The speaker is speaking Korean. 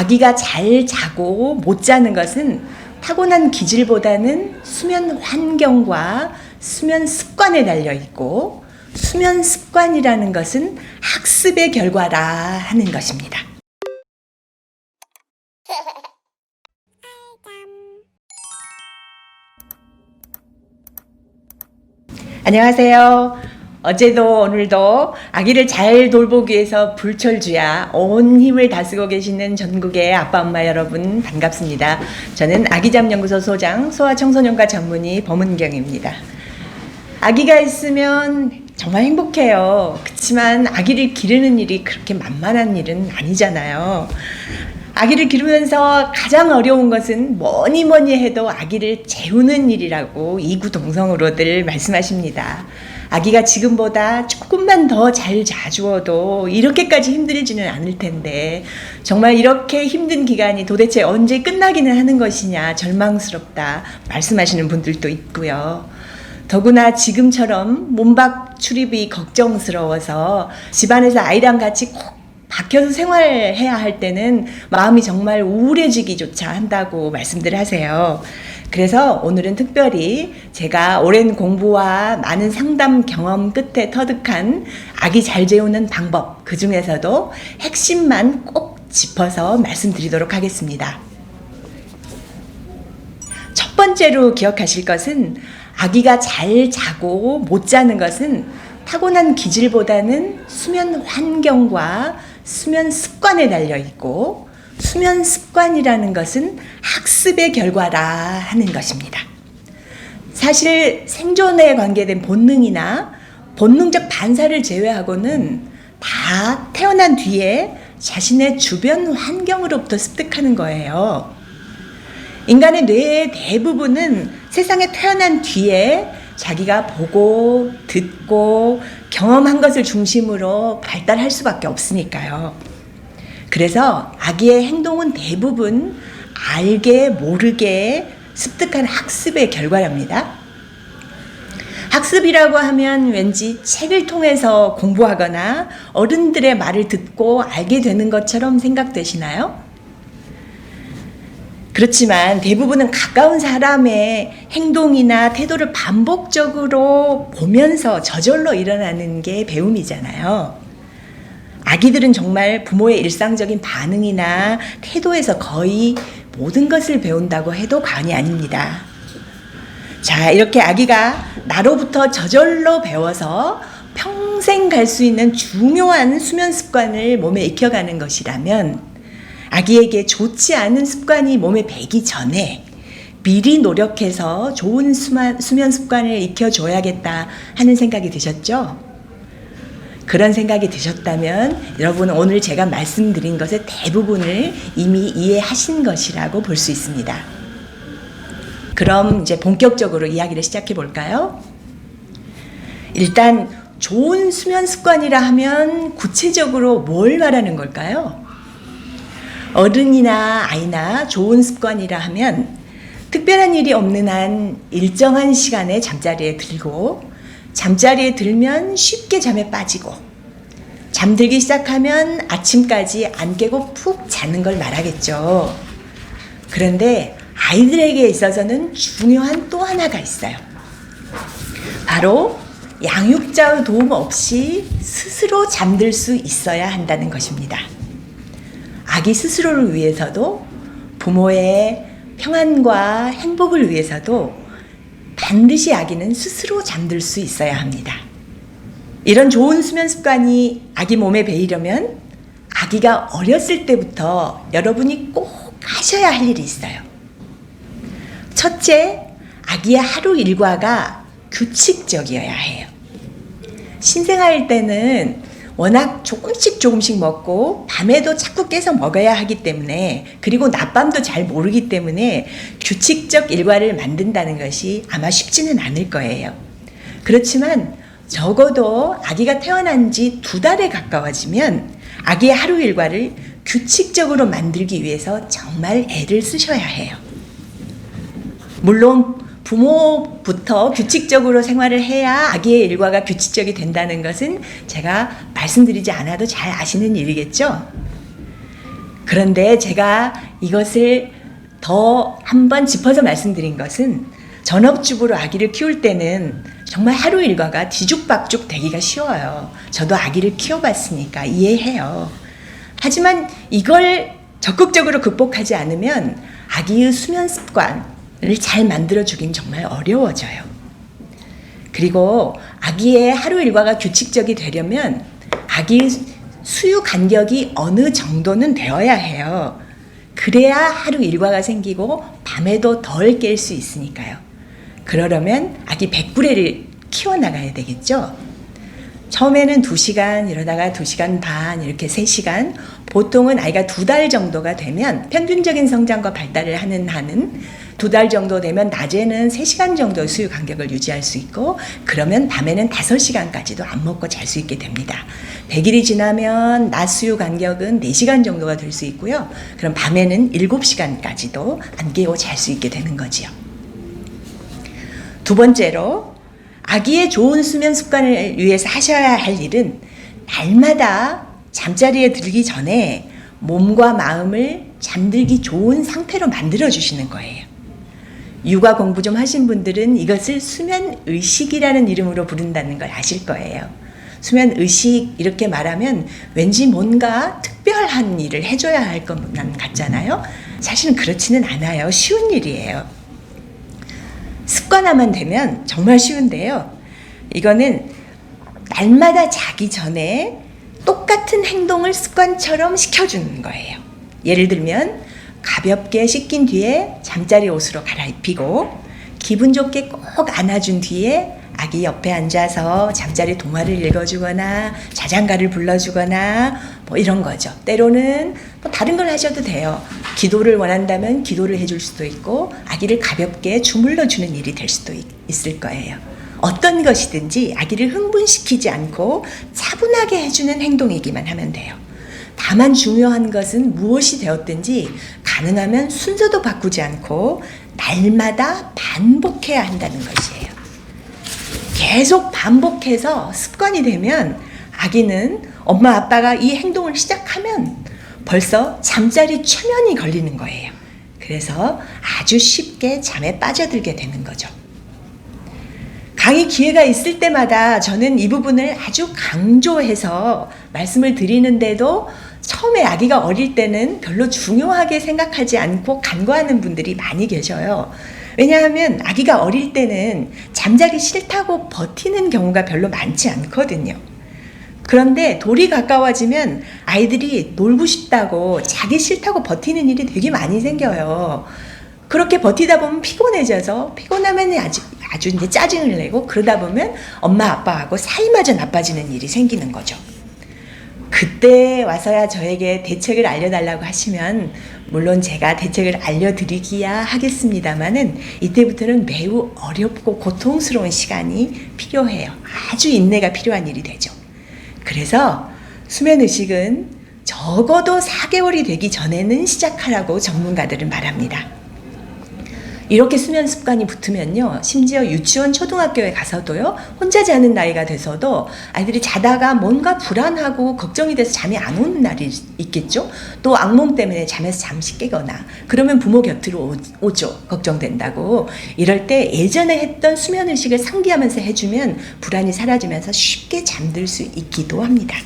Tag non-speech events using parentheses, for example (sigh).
아기가 잘 자고 못 자는 것은 타고난 기질보다는 수면 환경과 수면 습관에 달려 있고 수면 습관이라는 것은 학습의 결과라 하는 것입니다. (laughs) 안녕하세요. 어제도 오늘도 아기를 잘 돌보기 위해서 불철주야 온 힘을 다쓰고 계시는 전국의 아빠 엄마 여러분 반갑습니다. 저는 아기잠 연구소 소장 소아청소년과 전문의 범은경입니다. 아기가 있으면 정말 행복해요. 그렇지만 아기를 기르는 일이 그렇게 만만한 일은 아니잖아요. 아기를 기르면서 가장 어려운 것은 뭐니 뭐니 해도 아기를 재우는 일이라고 이구동성으로들 말씀하십니다. 아기가 지금보다 조금만 더 잘 자주어도 이렇게까지 힘들지는 않을 텐데 정말 이렇게 힘든 기간이 도대체 언제 끝나기는 하는 것이냐 절망스럽다 말씀하시는 분들도 있고요. 더구나 지금처럼 몸밖 출입이 걱정스러워서 집안에서 아이랑 같이 꼭 박혀서 생활해야 할 때는 마음이 정말 우울해지기조차 한다고 말씀들 하세요. 그래서 오늘은 특별히 제가 오랜 공부와 많은 상담 경험 끝에 터득한 아기 잘 재우는 방법, 그 중에서도 핵심만 꼭 짚어서 말씀드리도록 하겠습니다. 첫 번째로 기억하실 것은 아기가 잘 자고 못 자는 것은 타고난 기질보다는 수면 환경과 수면 습관에 달려 있고 수면 습관이라는 것은 학습의 결과라 하는 것입니다. 사실 생존에 관계된 본능이나 본능적 반사를 제외하고는 다 태어난 뒤에 자신의 주변 환경으로부터 습득하는 거예요. 인간의 뇌의 대부분은 세상에 태어난 뒤에 자기가 보고 듣고 경험한 것을 중심으로 발달할 수밖에 없으니까요. 그래서 아기의 행동은 대부분 알게 모르게 습득한 학습의 결과랍니다. 학습이라고 하면 왠지 책을 통해서 공부하거나 어른들의 말을 듣고 알게 되는 것처럼 생각되시나요? 그렇지만 대부분은 가까운 사람의 행동이나 태도를 반복적으로 보면서 저절로 일어나는 게 배움이잖아요. 아기들은 정말 부모의 일상적인 반응이나 태도에서 거의 모든 것을 배운다고 해도 과언이 아닙니다. 자, 이렇게 아기가 나로부터 저절로 배워서 평생 갈 수 있는 중요한 수면 습관을 몸에 익혀가는 것이라면 아기에게 좋지 않은 습관이 몸에 배기 전에 미리 노력해서 좋은 수면 습관을 익혀줘야겠다 하는 생각이 드셨죠? 그런 생각이 드셨다면 여러분은 오늘 제가 말씀드린 것의 대부분을 이미 이해하신 것이라고 볼 수 있습니다. 그럼 이제 본격적으로 이야기를 시작해 볼까요? 일단 좋은 수면 습관이라 하면 구체적으로 뭘 말하는 걸까요? 어른이나 아이나 좋은 습관이라 하면 특별한 일이 없는 한 일정한 시간에 잠자리에 들고 잠자리에 들면 쉽게 잠에 빠지고 잠들기 시작하면 아침까지 안 깨고 푹 자는 걸 말하겠죠. 그런데 아이들에게 있어서는 중요한 또 하나가 있어요. 바로 양육자의 도움 없이 스스로 잠들 수 있어야 한다는 것입니다. 아기 스스로를 위해서도 부모의 평안과 행복을 위해서도 반드시 아기는 스스로 잠들 수 있어야 합니다. 이런 좋은 수면 습관이 아기 몸에 배이려면 아기가 어렸을 때부터 여러분이 꼭 하셔야 할 일이 있어요. 첫째, 아기의 하루 일과가 규칙적이어야 해요. 신생아일 때는 워낙 조금씩 조금씩 먹고 밤에도 자꾸 깨서 먹어야 하기 때문에 그리고 낮밤도 잘 모르기 때문에 규칙적 일과를 만든다는 것이 아마 쉽지는 않을 거예요. 그렇지만 적어도 아기가 태어난 지 두 달에 가까워지면 아기의 하루 일과를 규칙적으로 만들기 위해서 정말 애를 쓰셔야 해요. 물론 부모부터 규칙적으로 생활을 해야 아기의 일과가 규칙적이 된다는 것은 제가 말씀드리지 않아도 잘 아시는 일이겠죠. 그런데 제가 이것을 더 한번 짚어서 말씀드린 것은 전업주부로 아기를 키울 때는 정말 하루 일과가 뒤죽박죽 되기가 쉬워요. 저도 아기를 키워봤으니까 이해해요. 하지만 이걸 적극적으로 극복하지 않으면 아기의 수면 습관을 잘 만들어주긴 정말 어려워져요. 그리고 아기의 하루 일과가 규칙적이 되려면 아기 수유 간격이 어느 정도는 되어야 해요. 그래야 하루 일과가 생기고 밤에도 덜 깰 수 있으니까요. 그러려면 아기 100구레를 키워나가야 되겠죠. 처음에는 2시간, 이러다가 2시간 반, 이렇게 3시간. 보통은 아이가 두 달 정도가 되면 평균적인 성장과 발달을 하는 한은 두 달 정도 되면 낮에는 3시간 정도의 수유 간격을 유지할 수 있고 그러면 밤에는 5시간까지도 안 먹고 잘 수 있게 됩니다. 100일이 지나면 낮 수유 간격은 4시간 정도가 될 수 있고요. 그럼 밤에는 7시간까지도 안 깨고 잘수 있게 되는 거지요. 두 번째로 아기의 좋은 수면 습관을 위해서 하셔야 할 일은 날마다 잠자리에 들기 전에 몸과 마음을 잠들기 좋은 상태로 만들어 주시는 거예요. 육아 공부 좀 하신 분들은 이것을 수면 의식이라는 이름으로 부른다는 걸 아실 거예요. 수면 의식 이렇게 말하면 왠지 뭔가 특별한 일을 해줘야 할 것만 같잖아요. 사실은 그렇지는 않아요. 쉬운 일이에요. 습관화만 되면 정말 쉬운데요. 이거는 날마다 자기 전에 똑같은 행동을 습관처럼 시켜주는 거예요. 예를 들면 가볍게 씻긴 뒤에 잠자리 옷으로 갈아입히고 기분 좋게 꼭 안아준 뒤에 아기 옆에 앉아서 잠자리 동화를 읽어주거나 자장가를 불러주거나 뭐 이런 거죠. 때로는 뭐 다른 걸 하셔도 돼요. 기도를 원한다면 기도를 해줄 수도 있고 아기를 가볍게 주물러 주는 일이 될 수도 있, 있을 거예요. 어떤 것이든지 아기를 흥분시키지 않고 차분하게 해주는 행동이기만 하면 돼요. 다만 중요한 것은 무엇이 되었든지 가능하면 순서도 바꾸지 않고 날마다 반복해야 한다는 것이에요. 계속 반복해서 습관이 되면 아기는 엄마 아빠가 이 행동을 시작하면 벌써 잠자리 최면이 걸리는 거예요. 그래서 아주 쉽게 잠에 빠져들게 되는 거죠. 강의 기회가 있을 때마다 저는 이 부분을 아주 강조해서 말씀을 드리는데도 처음에 아기가 어릴 때는 별로 중요하게 생각하지 않고 간과하는 분들이 많이 계셔요. 왜냐하면 아기가 어릴 때는 잠자기 싫다고 버티는 경우가 별로 많지 않거든요. 그런데 돌이 가까워지면 아이들이 놀고 싶다고 자기 싫다고 버티는 일이 되게 많이 생겨요. 그렇게 버티다 보면 피곤해져서 피곤하면 아주, 아주 이제 짜증을 내고 그러다 보면 엄마 아빠하고 사이마저 나빠지는 일이 생기는 거죠. 그때 와서야 저에게 대책을 알려달라고 하시면 물론 제가 대책을 알려드리기야 하겠습니다만은 이때부터는 매우 어렵고 고통스러운 시간이 필요해요. 아주 인내가 필요한 일이 되죠. 그래서 수면 의식은 적어도 4개월이 되기 전에는 시작하라고 전문가들은 말합니다. 이렇게 수면 습관이 붙으면요. 심지어 유치원, 초등학교에 가서도요. 혼자 자는 나이가 돼서도 아이들이 자다가 뭔가 불안하고 걱정이 돼서 잠이 안 오는 날이 있겠죠. 또 악몽 때문에 잠에서 잠시 깨거나 그러면 부모 곁으로 오, 죠 걱정된다고. 이럴 때 예전에 했던 수면 의식을 상기하면서 해주면 불안이 사라지면서 쉽게 잠들 수 있기도 합니다.